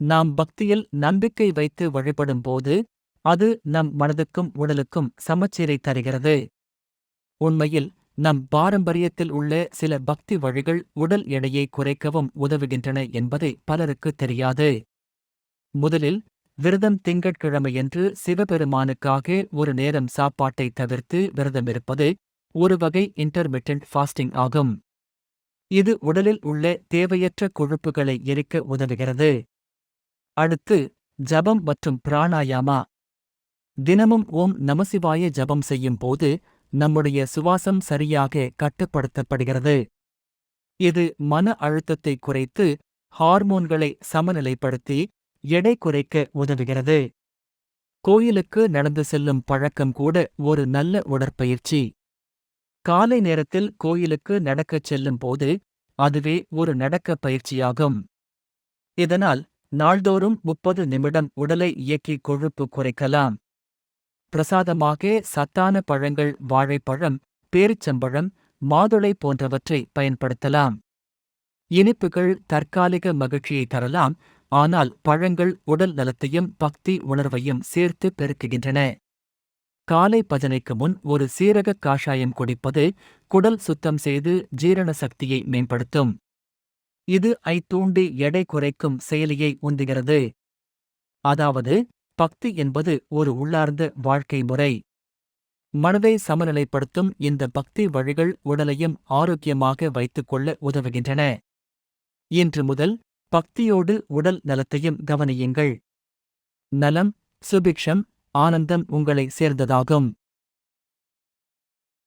நாம் பக்தியில் நம்பிக்கை வைத்து வழிபடும் போது அது நம் மனதுக்கும் உடலுக்கும் சமச்சீரை தருகிறது. உண்மையில் நம் பாரம்பரியத்தில் உள்ள சில பக்தி வழிகள் உடல் எடையை குறைக்கவும் உதவுகின்றன என்பதை பலருக்கு தெரியாது. முதலில் விரதம் திங்கட்கிழமையன்று சிவபெருமானுக்காக ஒரு நேரம் சாப்பாட்டை தவிர்த்து விரதமிருப்பது ஒரு வகை இன்டர்மிட்டன்ட் ஃபாஸ்டிங் ஆகும். இது உடலில் உள்ள தேவையற்ற கொழுப்புகளை எரிக்க உதவுகிறது. அடுத்து ஜபம் மற்றும் பிராணாயாமா. தினமும் ஓம் நமசிவாய ஜபம் செய்யும் போது நம்முடைய சுவாசம் சரியாக கட்டுப்படுத்தப்படுகிறது. இது மன அழுத்தத்தை குறைத்து ஹார்மோன்களை சமநிலைப்படுத்தி எடை குறைக்க உதவுகிறது. கோயிலுக்கு நடந்து செல்லும் பழக்கம் கூட ஒரு நல்ல உடற்பயிற்சி. காலை நேரத்தில் கோயிலுக்கு நடக்கச் செல்லும் போது அதுவே ஒரு நடக்க பயிற்சியாகும். இதனால் நாள்தோறும் முப்பது நிமிடம் உடலை இயக்கி கொழுப்பு குறைக்கலாம். பிரசாதமாக சத்தான பழங்கள் வாழைப்பழம் பேரிச்சம்பழம் மாதுளை போன்றவற்றை பயன்படுத்தலாம். இனிப்புகள் தற்காலிக மகிழ்ச்சியை தரலாம் ஆனால் பழங்கள் உடல் நலத்தையும் பக்தி உணர்வையும் சேர்த்து பெருக்குகின்றன. காலை பஜனைக்கு முன் ஒரு சீரக காஷாயம் குடிப்பது குடல் சுத்தம் செய்து ஜீரண சக்தியை மேம்படுத்தும். இது ஐ தூண்டி எடை குறைக்கும் செயலியை உந்துகிறது. அதாவது பக்தி என்பது ஒரு உள்ளார்ந்த வாழ்க்கை முறை. மனதை சமநிலைப்படுத்தும் இந்த பக்தி வழிகள் உடலையும் ஆரோக்கியமாக வைத்துக்கொள்ள உதவுகின்றன. இன்று முதல் பக்தியோடு உடல் நலத்தையும் கவனியுங்கள். நலம் சுபிக்ஷம் ஆனந்தம் உங்களை சேர்ந்ததாகும்.